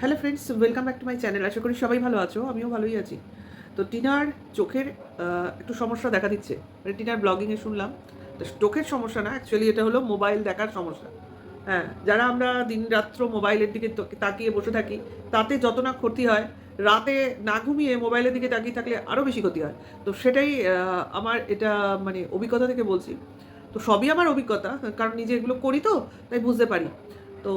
Hello friends welcome back to my channel আশা করি সবাই ভালো আছো, আমিও ভালোই আছি। তো টিনার চোখের একটু সমস্যা দেখা দিচ্ছে। মানে টিনার ব্লগিংয়ে শুনলাম। তো চোখের সমস্যা না অ্যাকচুয়ালি এটা হলো মোবাইল দেখার সমস্যা। হ্যাঁ যারা আমরা দিন রাত্র মোবাইলের দিকে তাকিয়ে বসে থাকি, তাতে যত না ক্ষতি হয়, রাতে না ঘুমিয়ে মোবাইলের দিকে তাকিয়ে থাকলে আরও বেশি ক্ষতি হয়। তো সেটাই আমার এটা মানে অভিজ্ঞতা থেকে বলছি। তো সবই আমার অভিজ্ঞতা, কারণ নিজে এগুলো করি তো, তাই বুঝতে পারি। তো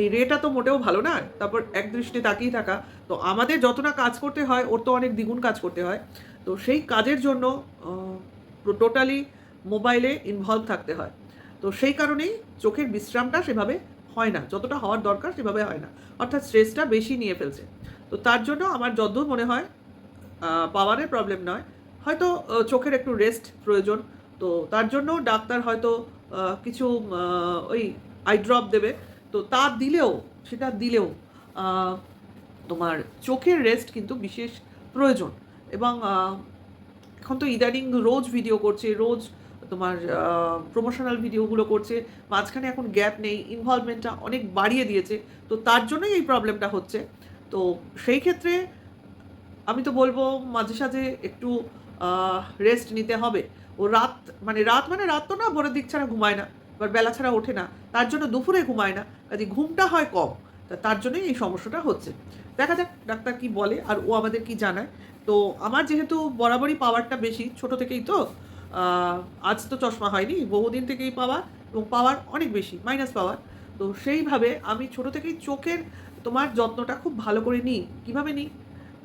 এই রেটা তো মোটেও ভালো না তারপর এক দৃষ্টি তাকিয়ে থাকা। তো আমাদের যত না কাজ করতে হয়, ওর তো অনেক দ্বিগুণ কাজ করতে হয়। তো সেই কাজের জন্য টোটালি মোবাইলে ইনভলভ থাকতে হয়। তো সেই কারণেই চোখের বিশ্রামটা সেভাবে হয় না, যতটা হওয়ার দরকার সেভাবে হয় না। অর্থাৎ স্ট্রেসটা বেশি নিয়ে ফেলছে। তো তার জন্য আমার যদ্দূর মনে হয় পাওয়ারের প্রবলেম নয়। হয়তো চোখের একটু রেস্ট প্রয়োজন। তো তার জন্য ডাক্তার হয়তো কিছু ওই আই ড্রপ দেবে। তো তা দিলেও, সেটা দিলেও তোমার চোখের রেস্ট কিন্তু বিশেষ প্রয়োজন। এবং এখন তো ইদানিং রোজ ভিডিও করছে, রোজ তোমার প্রমোশনাল ভিডিওগুলো করছে, মাঝখানে এখন গ্যাপ নেই ইনভলভমেন্টটা অনেক বাড়িয়ে দিয়েছে, তো তার জন্যই এই প্রবলেমটা হচ্ছে। তো সেই ক্ষেত্রে আমি তো বলব, মাঝে সাঝে একটু রেস্ট নিতে হবে। ও রাত মানে রাত মানে রাত তো না, ভোরের দিক ছাড়া ঘুমায় না। এবার বেলা ছাড়া ওঠে না। তার জন্য দুপুরে ঘুমায় না। কাজে ঘুমটা হয় কম। তার জন্যই এই সমস্যাটা হচ্ছে। দেখা যাক ডাক্তার কি বলে আর ও আমাদের কি জানায়। তো আমার যেহেতু বরাবরই পাওয়ারটা বেশি, ছোট থেকেই তো আজ তো চশমা হয়নি, বহুদিন থেকেই পাওয়ার এবং পাওয়ার অনেক বেশি মাইনাস পাওয়ার। তো সেইভাবে আমি ছোট থেকেই চোখের তোমার যত্নটা খুব ভালো করে নিই। কীভাবে নিই?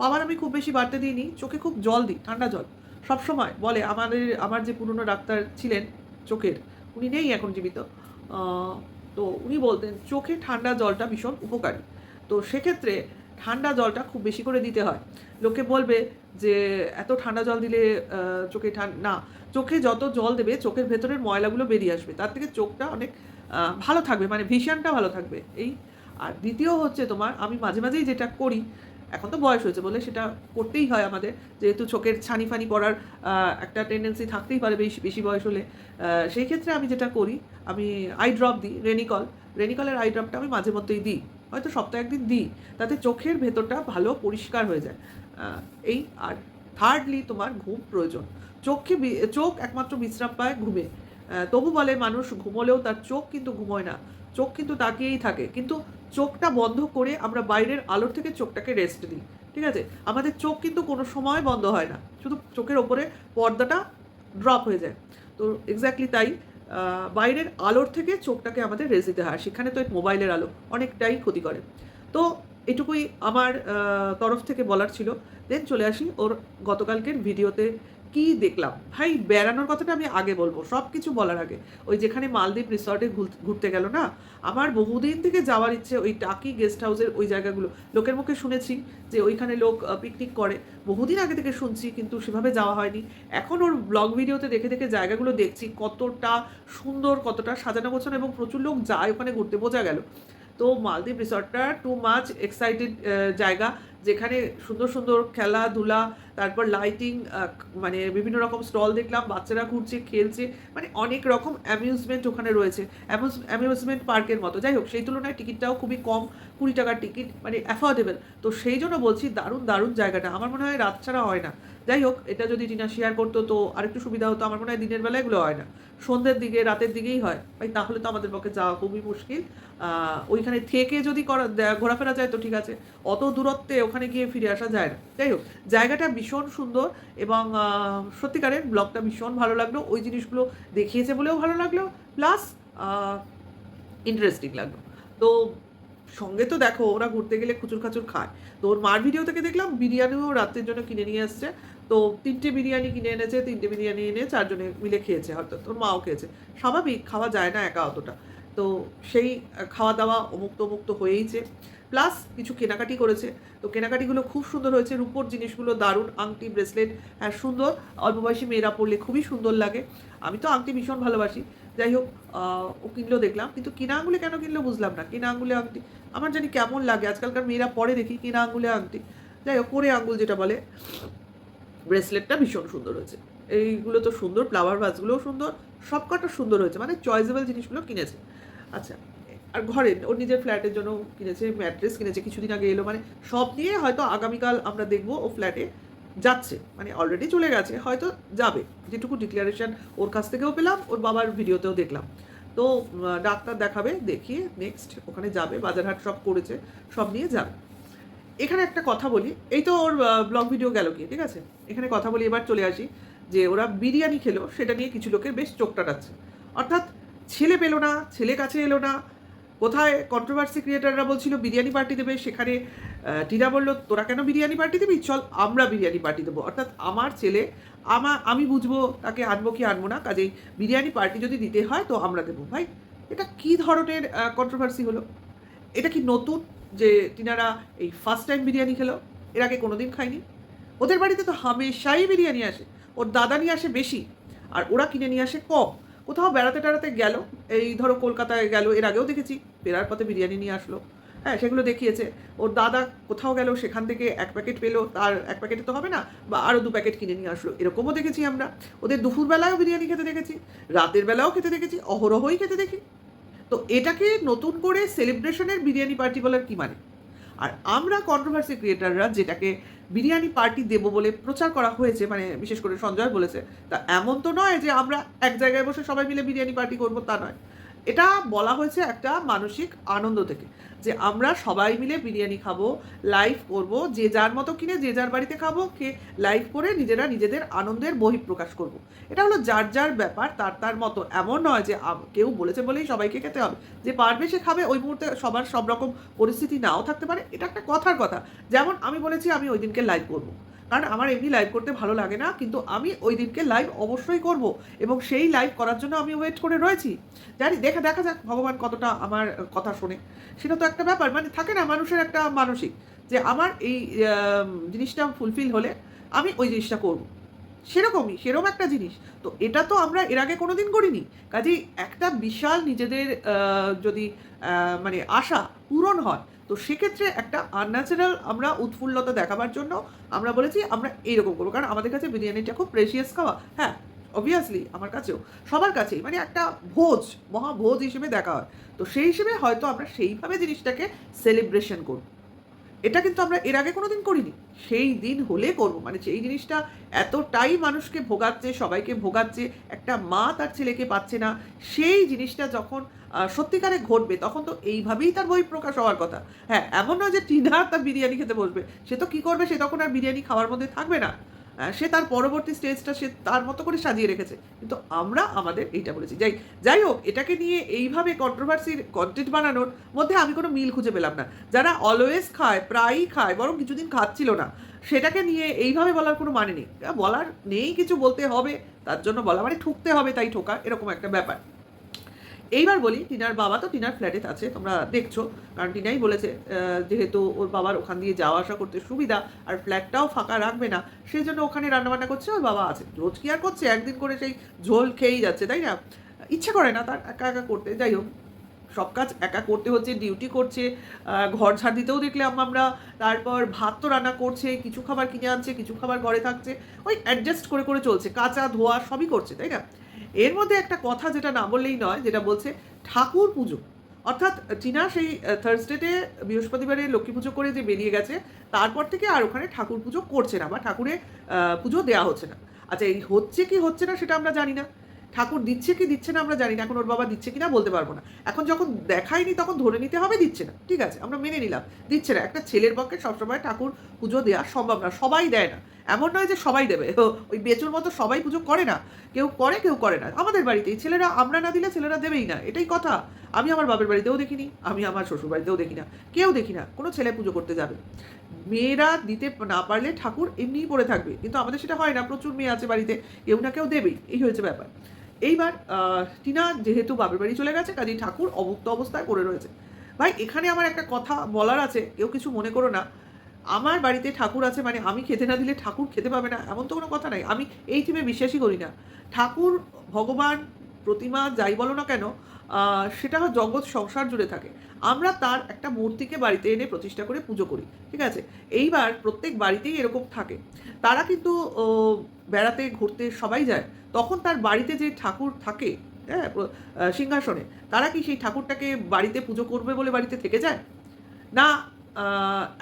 পাওয়ার আমি খুব বেশি বাড়তে দিইনি, চোখে খুব জল দিই, ঠান্ডা জল। সব সময় বলে আমাদের, আমার যে পুরনো ডাক্তার ছিলেন চোখের উনি নেই এখন জীবিত। তো উনি বলতেন, চোখে ঠান্ডা জলটা ভীষণ উপকারী। তো সেক্ষেত্রে ঠান্ডা জলটা খুব বেশি করে দিতে হয়। লোকে বলবে যে, এত ঠান্ডা জল দিলে চোখে না, চোখে যত জল দেবে, চোখের ভেতরের ময়লাগুলো বেরিয়ে আসবে। তার থেকে চোখটা অনেক ভালো থাকবে মানে ভিশনটা ভালো থাকবে। এই, আর দ্বিতীয় হচ্ছে তোমার, আমি মাঝে মাঝেই যেটা করি এখন তো বয়স হয়েছে বলে সেটা করতেই হয় আমাদের। যেহেতু চোখের ছানি ফানি পড়ার একটা টেন্ডেন্সি থাকতেই পারে বেশি বেশি বয়স হলে। সেই ক্ষেত্রে আমি যেটা করি, আমি আই ড্রপ দিই রেনিকল রেনিকলের আই ড্রপটা আমি মাঝে মধ্যেই দিই। হয়তো সপ্তাহে একদিন দিই। তাতে চোখের ভেতরটা ভালো পরিষ্কার হয়ে যায়। এই আর থার্ডলি তোমার ঘুম প্রয়োজন। চোখে বি- চোখ একমাত্র বিশ্রাম পায় ঘুমে। তবু বলে মানুষ ঘুমোলেও তার চোখ কিন্তু ঘুমোয় না। চোখ কিন্তু তাকিয়েই থাকে। কিন্তু চোখটা বন্ধ করে আমরা বাইরের আলোর থেকে চোখটাকে রেস্ট দিই, ঠিক আছে? আমাদের চোখ কিন্তু কোনো সময় বন্ধ হয় না। শুধু চোখের ওপরে পর্দাটা ড্রপ হয়ে যায়। তো এক্স্যাক্টলি তাই বাইরের আলোর থেকে চোখটাকে আমাদের রেস্ট দিতে হয়। সেখানে তো মোবাইলের আলো অনেকটাই ক্ষতি করে। তো এটুকুই আমার তরফ থেকে বলার ছিল। দেন চলে আসি ওর গতকালকের ভিডিওতে কি দেখলাম। ভাই, বেড়ানোর কথাটা আমি আগে বলব সব কিছু বলার আগে। ওই যেখানে মালদ্বীপ রিসর্টে ঘুর- ঘুরতে গেল না, আমার বহুদিন থেকে যাওয়ার ইচ্ছে ওই টাকি গেস্ট হাউসের ওই জায়গাগুলো। লোকের মুখে শুনেছি যে ওইখানে লোক পিকনিক করে। বহুদিন আগে থেকে শুনছি, কিন্তু সেভাবে যাওয়া হয়নি। এখন ওর ব্লগ ভিডিওতে দেখে দেখে জায়গাগুলো দেখছি, কতটা সুন্দর, কতটা সাজানো গোছানো এবং প্রচুর লোক যায় ওখানে ঘুরতে। বোঝা গেল। তো মালদ্বীপ রিসর্টটা টু মাচ এক্সাইটেড জায়গা। যেখানে সুন্দর সুন্দর খেলাধুলা তারপর লাইটিং মানে বিভিন্ন রকম স্টল দেখলাম, বাচ্চারা ঘুরছে, খেলছে মানে অনেক রকম অ্যামিউজমেন্ট ওখানে রয়েছে। অ্যামিউজমেন্ট পার্কের মতো। যাই হোক সেই তুলনায় টিকিটটাও খুবই কম, কুড়ি টাকার টিকিট মানে অ্যাফোর্ডেবল তো সেই জন্য বলছি, দারুণ দারুণ জায়গাটা। আমার মনে হয় রাত ছাড়া হয় না। যাই হোক এটা যদি টিনা শেয়ার করতো, তো আরেকটু সুবিধা হতো। আমার মনে হয় দিনের বেলায় এগুলো হয় না। সন্ধ্যের দিকে, রাতের দিকেই হয়। ভাই, তাহলে তো আমাদের পক্ষে যাওয়া খুবই মুশকিল। ওইখানে থেকে যদি করা ঘোরাফেরা যায় তো ঠিক আছে। অত দূরত্বে ওখানে গিয়ে ফিরে আসা যায় না। যাই হোক জায়গাটা ভীষণ সুন্দর এবং সত্যিকারের ব্লগটা ভীষণ ভালো লাগল। ওই জিনিসগুলো দেখিয়েছে বলেও ভালো লাগল। প্লাস ইন্টারেস্টিং লাগল। তো সঙ্গে তো দেখো, ওরা ঘুরতে গেলে খুচুর খাচুর খায়। তো ওর মার ভিডিও থেকে দেখলাম, বিরিয়ানিও রাত্রের জন্য কিনে নিয়ে আসছে। তো তিনটে বিরিয়ানি কিনে এনেছে, তিনটে বিরিয়ানি এনে চারজনে মিলে খেয়েছে হয়তো। তোর মাও খেয়েছে। স্বাভাবিক, খাওয়া যায় না একা অতটা। তো সেই, খাওয়া দাওয়া অমুক তমুক তো হয়েইছে। প্লাস কিছু কেনাকাটি করেছে। তো কেনাকাটিগুলো খুব সুন্দর হয়েছে। রূপোর জিনিসগুলো দারুণ। আংটি ব্রেসলেট হ্যাঁ সুন্দর। অল্প বয়সী মেয়েরা পরলে খুবই সুন্দর লাগে। আমি তো আংটি ভীষণ ভালোবাসি। যাই হোক ও কিনলো দেখলাম। কিন্তু কিনা আঙুলে কেন কিনলো বুঝলাম না। কিনা আঙুলে আংটি। আমার জানি কেমন লাগে। আজকালকার মেয়েরা পরে দেখি কিনা আঙুলে আংটি। যাই হোক করে আঙুল যেটা বলে ব্রেসলেটটা ভীষণ সুন্দর হয়েছে। এইগুলো তো সুন্দর ফ্লাওয়ার ভাসগুলোও সুন্দর সব কটা সুন্দর হয়েছে। মানে চয়েসেবল জিনিসগুলো কিনেছে। আচ্ছা আর ঘরের ওর নিজের ফ্ল্যাটের জন্য কিনেছে ম্যাট্রেস কিনেছে, কিছুদিন আগে এলো। মানে সব নিয়ে হয়তো আগামীকাল আমরা দেখব ও ফ্ল্যাটে যাচ্ছে। মানে অলরেডি চলে গেছে, হয়তো যাবে। যেটুকু ডিক্লারেশন ওর কাছ থেকেও পেলাম, ওর বাবার ভিডিওতেও দেখলাম। তো ডাক্তার দেখাবে, দেখিয়ে নেক্সট ওখানে যাবে, বাজারহাট সব করেছে, সব নিয়ে যাবে। এখানে একটা কথা বলি, এই তো ওর ব্লগ ভিডিও গেল কি, ঠিক আছে? এখানে কথা বলি, এবার চলে আসি, যে ওরা বিরিয়ানি খেলো, সেটা নিয়ে কিছু লোকের বেশ চোখ টাটাচ্ছে অর্থাৎ ছেলে পেল না ছেলে কাছে এলো না কোথায় কন্ট্রোভার্সি ক্রিয়েটাররা বলছিল, বিরিয়ানি পার্টি দেবে, সেখানে টিনা বলল, তোরা কেন বিরিয়ানি পার্টি দিবি? চল, আমরা বিরিয়ানি পার্টি দেবো। অর্থাৎ আমার ছেলে, আমা, আমি বুঝব, তাকে আনব কি আনব না, কাজেই বিরিয়ানি পার্টি যদি দিতে হয়, তো আমরা দেবো, ভাই। এটা কি ধরনের কন্ট্রোভার্সি হলো? এটা কি নতুন যে টিনারা এই ফার্স্ট টাইম বিরিয়ানি খেলো? এর আগে কোনো দিন খায়নি? ওদের বাড়িতে তো হামেশাই বিরিয়ানি আসে। ওর দাদা নিয়ে আসে বেশি, আর ওরা কিনে নিয়ে আসে কম। কোথাও বেড়াতে টেড়াতে গেল। এই ধরো কলকাতায় গেল, এর আগেও দেখেছি ফেরার পথে বিরিয়ানি নিয়ে আসলো। হ্যাঁ সেগুলো দেখিয়েছে। ওর দাদা কোথাও গেল, সেখান থেকে এক প্যাকেট পেল, তার এক প্যাকেটে তো হবে না, বা আরও দু প্যাকেট কিনে নিয়ে আসলো, এরকমও দেখেছি আমরা। ওদের দুপুরবেলায়ও বিরিয়ানি খেতে দেখেছি, রাতের বেলাও খেতে দেখেছি, অহরহই খেতে দেখি। তো এটাকে নতুন করে সেলিব্রেশনের বিরিয়ানি পার্টি বলার কি মানে? আর আমরা কন্ট্রোভার্সি ক্রিয়েটাররা যেটাকে বিরিয়ানি পার্টি দেব বলে প্রচার করা হয়েছে মানে বিশেষ করে সঞ্জয় বলেছে। তা এমন তো নয় যে আমরা এক জায়গায় বসে সবাই মিলে বিরিয়ানি পার্টি করব তা নয়। এটা বলা হয়েছে একটা মানসিক আনন্দ থেকে, যে আমরা সবাই মিলে বিরিয়ানি খাব লাইভ করব, যে যার মতো কিনে যে যার বাড়িতে খাব, কে লাইভ করে নিজেরা নিজেদের আনন্দের বহিঃপ্রকাশ করব। এটা হলো যার যার ব্যাপার, তার তার মতো। এমন নয় যে কেউ বলেছে বলেই সবাইকে খেতে হবে। যে পারবে সে খাবে, ওই মুহূর্তে সবার সব রকম পরিস্থিতি নাও থাকতে পারে। এটা একটা কথার কথা। যেমন আমি বলেছি, আমি ওই দিনকে লাইভ করব। কারণ আমার এমনি লাইভ করতে ভালো লাগে না, কিন্তু আমি ওই দিনকে লাইভ অবশ্যই করব এবং সেই লাইভ করার জন্য আমি ওয়েট করে রয়েছি। জানি, দেখা দেখা যাক ভগবান কতটা আমার কথা শোনে। সেটা তো একটা ব্যাপার মানে থাকে না মানুষের একটা মানসিক, যে আমার এই জিনিসটা ফুলফিল হলে আমি ওই জিনিসটা করব। সেরকমই সেরকম একটা জিনিস। তো এটা তো আমরা এর আগে কোনো দিন করিনি। কাজেই একটা বিশাল নিজেদের যদি মানে আশা পূরণ হয়। তো সেক্ষেত্রে একটা আনন্যাচারাল আমরা উৎফুল্লতা দেখাবার জন্য আমরা বলেছি, আমরা এইরকম করব। কারণ আমাদের কাছে বিরিয়ানিটা খুব প্রেশিয়াস খাওয়া। হ্যাঁ অবভিয়াসলি আমার কাছেও, সবার কাছেই। মানে একটা ভোজ, মহাভোজ হিসেবে দেখা হয়। তো সেই হিসেবে হয়তো আমরা সেইভাবে জিনিসটাকে সেলিব্রেশন করব। এটা কিন্তু আমরা এর আগে কোনোদিন করিনি। সেই দিন হলে করব। মানে সেই জিনিসটা এতটাই মানুষকে ভোগাচ্ছে, সবাইকে ভোগাচ্ছে, একটা মা তার ছেলেকে পাচ্ছে না। সেই জিনিসটা যখন সত্যিকারে ঘটবে, তখন তো এইভাবেই তার বই প্রকাশ হওয়ার কথা। হ্যাঁ এমন নয় যে টিনা তার বিরিয়ানি খেতে বসবে। সে তো কী করবে? সে তখন আর বিরিয়ানি খাওয়ার মধ্যে থাকবে না। সে তার পরবর্তী স্টেজটা সে তার মতো করে সাজিয়ে রেখেছে। কিন্তু আমরা আমাদের এইটা বলেছি। যাই যাই হোক, এটাকে নিয়ে এইভাবে কন্ট্রোভার্সির কন্টেন্ট বানানোর মধ্যে আমি কোনো মিল খুঁজে পেলাম না। যারা অলওয়েজ খায়, প্রায়ই খায়, বরং কিছুদিন খাচ্ছিল না, সেটাকে নিয়ে এইভাবে বলার কোনো মানে নেই। বলার নেই, কিছু বলতে হবে, তার জন্য বলা মানে ঠুকতে হবে, তাই ঠোকা এরকম একটা ব্যাপার। এইবার বলি, টিনার বাবা তো টিনার ফ্ল্যাটে আছে, তোমরা দেখছ। কারণ টিনাই বলেছে যেহেতু ওর বাবার ওখান দিয়ে যাওয়া আসা করতে সুবিধা, আর ফ্ল্যাটটাও ফাঁকা রাখবে না সেই জন্য ওখানে রান্নাবান্না করছে, ওর বাবা আছে। রোজ কি আর করছে? একদিন করে সেই ঝোল খেয়েই যাচ্ছে, তাই না? ইচ্ছে করে না তার একা একা করতে। যাই হোক, সব কাজ একা করতে হচ্ছে ডিউটি করছে ঘর ঝাড় দিতেও দেখলাম আমরা। তারপর ভাত তো রান্না করছে, কিছু খাবার কিনে আনছে, কিছু খাবার ঘরে থাকছে, ওই অ্যাডজাস্ট করে করে চলছে। কাঁচা ধোয়া সবই করছে, তাই না? এর মধ্যে একটা কথা যেটা না বললেই নয় যেটা বলছে ঠাকুর পুজো। অর্থাৎ চীনা সেই থার্সডেতে বৃহস্পতিবারে লক্ষ্মী পুজো করে যে বেরিয়ে গেছে তারপর থেকে আর ওখানে ঠাকুর পুজো করছে না বা ঠাকুরের আহ, পুজো দেওয়া হচ্ছে না। আচ্ছা এই হচ্ছে কি হচ্ছে না সেটা আমরা জানি না। ঠাকুর দিচ্ছে কি দিচ্ছে না আমরা জানি না, এখন ওর বাবা দিচ্ছে কি না বলতে পারব না। এখন যখন দেখায়নি তখন ধরে নিতে হবে দিচ্ছে না। ঠিক আছে, আমরা মেনে নিলাম, দিচ্ছে না। একটা ছেলের পক্ষে সবসময় ঠাকুর পুজো দেওয়া সম্ভব না, সবাই দেয় না। এমন নয় যে সবাই দেবে ওই বেচুর মতো সবাই পুজো করে না, কেউ করে কেউ করে না। আমাদের বাড়িতেই ছেলেরা আমরা না দিলে ছেলেরা দেবেই না, এটাই কথা। আমি আমার বাপের বাড়িতেও দেখিনি, আমি আমার শ্বশুর বাড়িতেও দেখি না কেউ দেখি না, কোনো ছেলে পুজো করতে যাবে। মেয়েরা দিতে না পারলে ঠাকুর এমনিই পড়ে থাকবে, কিন্তু আমাদের সেটা হয় না, প্রচুর মেয়ে আছে বাড়িতে, কেউ না কেউ দেবেই, এই হয়েছে ব্যাপার। এইবার টিনা যেহেতু বাপের বাড়ি চলে গেছে, কাজেই ঠাকুর অভুক্ত অবস্থায় পড়ে রয়েছে। ভাই, এখানে আমার একটা কথা বলার আছে, কেউ কিছু মনে করো না। আমার বাড়িতে ঠাকুর আছে মানে আমি খেতে না দিলে ঠাকুর খেতে পাবে না, এমন তো কোনো কথা নাই। আমি এই থিমে বিশ্বাসই করি না। ঠাকুর, ভগবান, প্রতিমা যাই বলো না কেন সেটা জগৎ সংসার জুড়ে থাকে। আমরা তার একটা মূর্তিকে বাড়িতে এনে প্রতিষ্ঠা করে পুজো করি, ঠিক আছে? এইবার প্রত্যেক বাড়িতেই এরকম থাকে। তারা কিন্তু বেড়াতে, ঘুরতে সবাই যায়, তখন তার বাড়িতে যে ঠাকুর থাকে হ্যাঁ সিংহাসনে, তারা কি সেই ঠাকুরটাকে বাড়িতে পুজো করবে বলে বাড়িতে থেকে যায়? না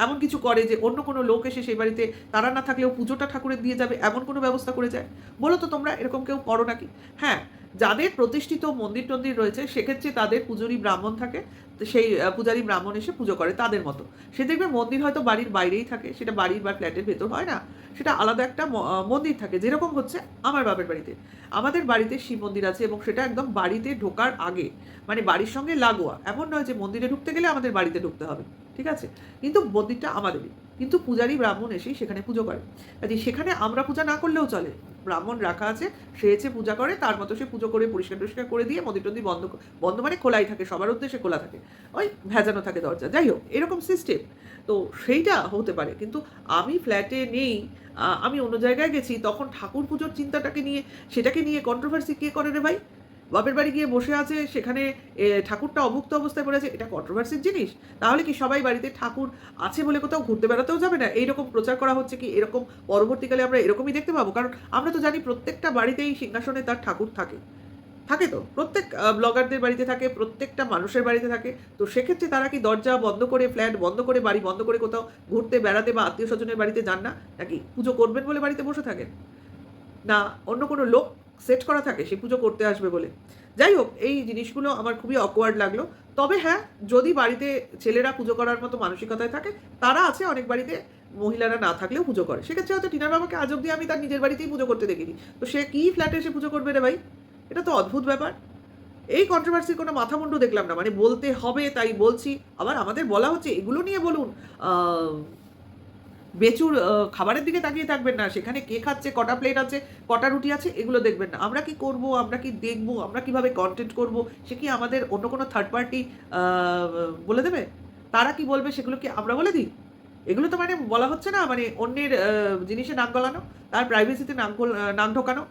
এমন কিছু করে যে অন্য কোনো লোক এসে সেই বাড়িতে, তারা না থাকলেও পুজোটা ঠাকুরের দিয়ে যাবে, এমন কোনো ব্যবস্থা করে যায়? বলো তো তোমরা, এরকম কেউ করো নাকি? হ্যাঁ যাদের প্রতিষ্ঠিত মন্দির টন্দির রয়েছে, সেক্ষেত্রে তাদের পুজোরি ব্রাহ্মণ থাকে, সেই পূজারি ব্রাহ্মণ এসে পুজো করে তাদের মতো। সে দেখবে মন্দির হয়তো বাড়ির বাইরেই থাকে, সেটা বাড়ির বা ফ্ল্যাটের ভেতর হয় না, সেটা আলাদা একটা মন্দির থাকে। যেরকম হচ্ছে আমার বাপের বাড়িতে। আমাদের বাড়িতে শিব মন্দির আছে এবং সেটা একদম বাড়িতে ঢোকার আগে মানে বাড়ির সঙ্গে লাগোয়া। এমন নয় যে মন্দিরে ঢুকতে গেলে আমাদের বাড়িতে ঢুকতে হবে, ঠিক আছে? কিন্তু মন্দিরটা আমাদেরই। কিন্তু পূজারী ব্রাহ্মণ এসেই সেখানে পুজো করে। কাজে সেখানে আমরা পূজা না করলেও চলে। ব্রাহ্মণ রাখা আছে, সে এসে পূজা করে, তার মতো সে পুজো করে, পরিষ্কার টরিষ্কার করে দিয়ে মন্দির টন্দির বন্ধ বন্ধ মানে খোলাই থাকে, সবার উদ্দেশ্যে খোলা থাকে। ওই ভেজানো থাকে দরজা। যাই হোক, এরকম সিস্টেম তো সেইটা হতে পারে। কিন্তু আমি ফ্ল্যাটে নেই আমি অন্য জায়গায় গেছি, তখন ঠাকুর পুজোর চিন্তাটাকে নিয়ে, সেটাকে নিয়ে কন্ট্রোভার্সি কে করে রে ভাই? বাপের বাড়ি গিয়ে বসে আছে, সেখানে ঠাকুরটা অভুক্ত অবস্থায় পড়ে আছে, এটা কন্ট্রোভার্সির জিনিস। তাহলে কি সবাই বাড়িতে ঠাকুর আছে বলে কোথাও ঘুরতে বেড়াতেও যাবে না? এইরকম প্রচার করা হচ্ছে কি? এরকম পরবর্তীকালে আমরা এরকমই দেখতে পাবো? কারণ আমরা তো জানি প্রত্যেকটা বাড়িতেই সিংহাসনে তার ঠাকুর থাকে। থাকে তো? প্রত্যেক ব্লগারদের বাড়িতে থাকে, প্রত্যেকটা মানুষের বাড়িতে থাকে। তো সেক্ষেত্রে তারা কি দরজা বন্ধ করে ফ্ল্যাট বন্ধ করে, বাড়ি বন্ধ করে কোথাও ঘুরতে, বেড়াতে বা আত্মীয় স্বজনের বাড়িতে যান না? নাকি পুজো করবেন বলে বাড়িতে বসে থাকেন? না, অন্য কোনো লোক সেট করা থাকে, সে পুজো করতে আসবে বলে। যাই হোক, এই জিনিসগুলো আমার খুবই অকওয়ার্ড লাগল। তবে হ্যাঁ যদি বাড়িতে ছেলেরা পুজো করার মতো মানসিকতায় থাকে, তারা আছে অনেক বাড়িতে, মহিলারা না থাকলেও পুজো করে। সেক্ষেত্রে হয়তো টিনার বাবাকে আজ অব্দি আমি তার নিজের বাড়িতেই পুজো করতে দেখিনি। তো সে কী ফ্ল্যাটে এসে পুজো করবে রে ভাই? এটা তো অদ্ভুত ব্যাপার। এই কন্ট্রোভার্সির কোনো মাথা মুন্ডু দেখলাম না। মানে বলতে হবে, তাই বলছি। আবার আমাদের বলা হচ্ছে, এগুলো নিয়ে বলুন। বেচুর খাবারের দিকে তাকিয়ে থাকবেন না। সেখানে কে খাচ্ছে, কটা প্লেট আছে, কটা রুটি আছে, এগুলো দেখবেন না। আমরা কি করব, আমরা কি দেখব, আমরা কীভাবে কন্টেন্ট করব, সে কি আমাদের অন্য কোনো থার্ড পার্টি বলে দেবে? তারা কি বলবে, সেগুলো কি আমরা বলে দিই? এগুলো তো মানে বলা হচ্ছে না মানে অন্যের জিনিসে নাক গলানো, তার প্রাইভেসিতে নাক নাক ঢোকানো।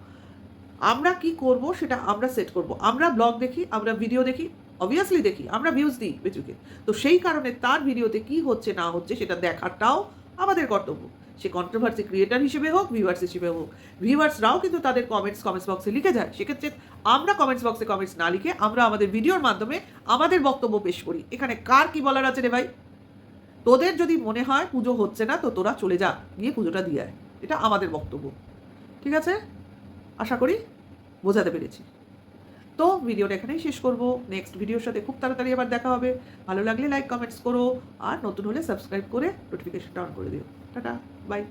আমরা কি করব, সেটা আমরা সেট করব। আমরা ব্লগ দেখি, আমরা ভিডিও দেখি অবভিয়াসলি দেখি, আমরা ভিউজ দিই বেচুকে তো সেই কারণে তার ভিডিওতে কি হচ্ছে, না হচ্ছে, সেটা দেখাটাও আমাদের কর্তব্য। সে কন্ট্রোভার্সি ক্রিয়েটার হিসেবে হোক ভিউয়ার্স হিসেবে হোক ভিউয়ার্সরাও কিন্তু তাদের কমেন্টস কমেন্টস বক্সে লিখে যায়। সেক্ষেত্রে আমরা কমেন্টস বক্সে কমেন্টস না লিখে আমরা আমাদের ভিডিওর মাধ্যমে আমাদের বক্তব্য পেশ করি। এখানে কার কি বলার আছে রে ভাই? তোদের যদি মনে হয় পুজো হচ্ছে না, তো তোরা চলে যা, গিয়ে পুজোটা দিয়ে আয়। এটা আমাদের বক্তব্য। ঠিক আছে? আশা করি বোঝাতে পেরেছি। তো ভিডিওটা এখানেই শেষ করব। নেক্সট ভিডিওর সাথে খুব তাড়াতাড়ি আবার দেখা হবে। ভালো লাগলে লাইক কমেন্টস করো। আর নতুন হলে সাবস্ক্রাইব করে নোটিফিকেশনটা অন করে দিও। Tata bye